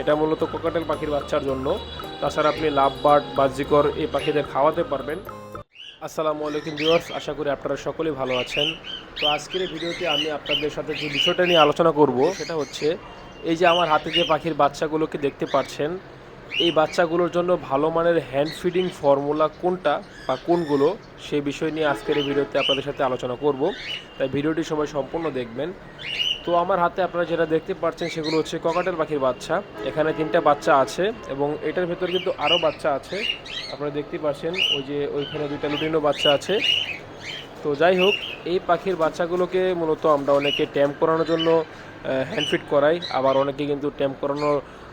এটা মূলত কোকাটেল পাখির বাচ্চার জন্য। তাছাড়া আপনি লাভ বার্ড বাজিকর এই পাখিদের খাওয়াতে পারবেন। আসসালামু আলাইকুম ভিউয়ার্স, আশা করি আপনারা সকলেই ভালো আছেন। তো আজকের এই ভিডিওতে আমি আপনাদের সাথে যে বিষয়টা নিয়ে আলোচনা করব, সেটা হচ্ছে এই যে আমার হাতে যে পাখির বাচ্চাগুলোকে দেখতে পাচ্ছেন, এই বাচ্চাগুলোর জন্য ভালো মানের হ্যান্ড ফিডিং ফর্মুলা কোনটা বা কোনগুলো, সেই বিষয় নিয়ে আজকের এই ভিডিওতে আপনাদের সাথে আলোচনা করব। তাই ভিডিওটি সবাই সম্পূর্ণ দেখবেন। তো আমার হাতে আপনারা যেটা দেখতে পাচ্ছেন সেগুলো হচ্ছে ককাটেল পাখির বাচ্চা। এখানে তিনটা বাচ্চা আছে এবং এটার ভেতর কিন্তু আরও বাচ্চা আছে। আপনারা দেখতে পাচ্ছেন ওই যে ওইখানে দুইটা লুটিনো বাচ্চা আছে। তো যাই হোক, এই পাখির বাচ্চাগুলোকে মূলত আমরা অনেকে ট্যাম্প করানোর জন্য হ্যান্ডফিট করাই। আবার অনেকে কিন্তু ট্যাম্প করানো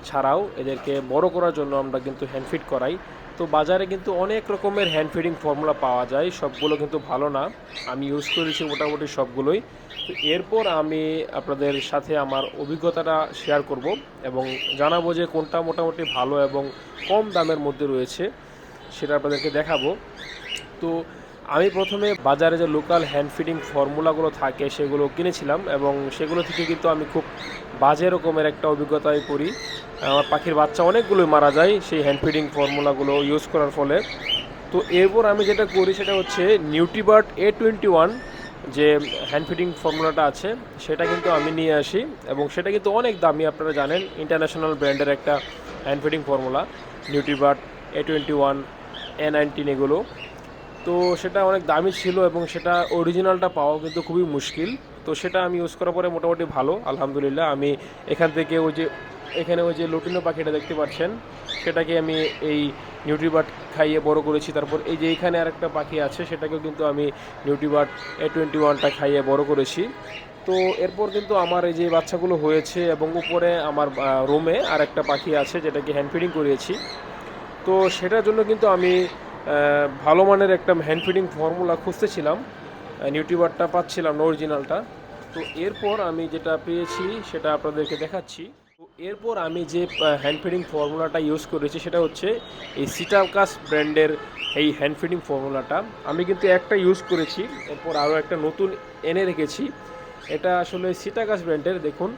ছাড়াও এদেরকে বড় করার জন্য আমরা কিন্তু হ্যান্ডফিট করাই। তো বাজারে কিন্তু অনেক রকমের হ্যান্ড ফিডিং ফর্মুলা পাওয়া যায়, সবগুলো কিন্তু ভালো না। আমি ইউজ করেছি মোটামুটি সবগুলোই। তো এরপর আমি আপনাদের সাথে আমার অভিজ্ঞতাটা শেয়ার করব এবং জানাব যে কোনটা মোটামুটি ভালো এবং কম দামের মধ্যে রয়েছে, সেটা আপনাদেরকে দেখাবো। তো আমি প্রথমে বাজারে যে লোকাল হ্যান্ড ফিডিং ফর্মুলাগুলো থাকে, সেগুলো কিনেছিলাম এবং সেগুলো থেকে কিন্তু আমি খুব বাজে রকমের একটা অভিজ্ঞতায় করি আমার পাখির বাচ্চা অনেকগুলোই মারা যায় সেই হ্যান্ড ফিডিং ফর্মুলাগুলো ইউজ করার ফলে। তো এরপর আমি যেটা করি সেটা হচ্ছে নিউট্রিবার্ট এ টোয়েন্টি ওয়ান যে হ্যান্ড ফিডিং ফর্মুলাটা আছে, সেটা কিন্তু আমি নিয়ে আসি এবং সেটা কিন্তু অনেক দামি, আপনারা জানেন ইন্টারন্যাশনাল ব্র্যান্ডের একটা hand feeding formula নিউট্রিবার্ট A twenty one A nineteen এগুলো। তো সেটা অনেক দামি ছিল এবং সেটা অরিজিনালটা পাওয়া কিন্তু খুবই মুশকিল। তো সেটা আমি ইউজ করার পরে মোটামুটি ভালো, আলহামদুলিল্লাহ। আমি এখান থেকে ওই যে, এখানে ওই যে লুটিনো পাখিটা দেখতে পাচ্ছেন, সেটাকে আমি এই নিউট্রিবার্ট খাইয়ে বড় করেছি। তারপর এই যে এখানে আরেকটা পাখি আছে, সেটাকেও কিন্তু আমি নিউট্রিবার্ট এ টোয়েন্টি ওয়ানটা খাইয়ে বড় করেছি। তো এরপর কিন্তু আমার এই যে বাচ্চাগুলো হয়েছে এবং উপরে আমার রুমে আর একটা পাখি আছে, যেটাকে হ্যান্ড ফিডিং করিয়েছি। তো সেটার জন্য কিন্তু আমি ভালো মানের একটা হ্যান্ড ফিডিং ফর্মুলা খুঁজতেছিলাম নিউট্রিবারটা পাচ্ছিলাম না অরিজিনালটা তো এরপর আমি যেটা পেয়েছি, সেটা আপনাদেরকে দেখাচ্ছি। তো এরপর আমি যে হ্যান্ড ফিডিং ফর্মুলাটা ইউজ করেছি, সেটা হচ্ছে এই সিটালকাস ব্র্যান্ডের এই হ্যান্ড ফিডিং ফর্মুলাটা আমি কিন্তু একটা ইউজ করেছি, এরপর আরও একটা নতুন এনে রেখেছি। এটা আসলে সিটাকাস ব্র্যান্ডের দেখুন।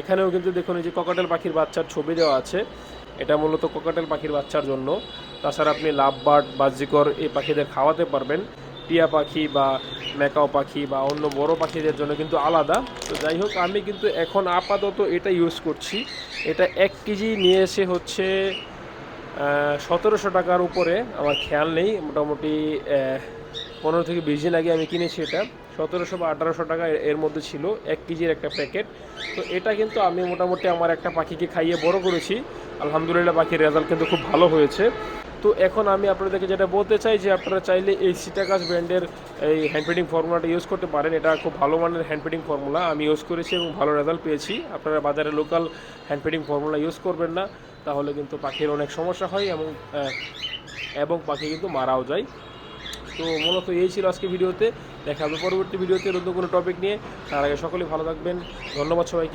এখানেও কিন্তু দেখুন এই যে ককাটেল পাখির বাচ্চার ছবি দেওয়া আছে। এটা মূলত কোকাটেল পাখির বাচ্চার জন্য। তাছাড়া আপনি লাভ বার্ড বাজিকর এই পাখিদের খাওয়াতে পারবেন। টিয়া পাখি বা ম্যাকাও পাখি বা অন্য বড় পাখিদের জন্য কিন্তু আলাদা। তো যাই হোক, আমি কিন্তু এখন আপাতত এটা ইউজ করছি। এটা এক কেজি নিয়ে এসে হচ্ছে সতেরোশো টাকার উপরে। আমার খেয়াল নেই। মোটামুটি পনেরো থেকে বিশ দিন আগে আমি কিনেছি এটা। সতেরোশো বা আঠারোশো টাকা এর- মধ্যে ছিল, এক কেজির একটা প্যাকেট তো এটা কিন্তু আমি মোটামুটি আমার একটা পাখিকে খাইয়ে বড় করেছি। আলহামদুলিল্লাহ পাখির রেজাল্ট কিন্তু খুব ভালো হয়েছে। তো এখন আমি আপনাদেরকে যেটা বলতে চাই যে আপনারা চাইলে এই সিটাকাস ব্র্যান্ডের এই হ্যান্ড ফিডিং ফর্মুলাটা ইউজ করতে পারেন। এটা খুব ভালো মানের হ্যান্ড ফিডিং ফর্মুলা আমি ইউজ করেছি এবং ভালো রেজাল্ট পেয়েছি। আপনারা বাজারে local hand feeding formula use করবেন না। তাহলে কিন্তু পাখির অনেক সমস্যা হয় এবং এবং পাখি কিন্তু মারাও যায়। তো মূলত এই ছিল আজকে ভিডিওতে। দেখা হবে পরবর্তী ভিডিওতে নতুন কোনো টপিক নিয়ে। তার আগে সকলেই ভালো থাকবেন। ধন্যবাদ সবাইকে।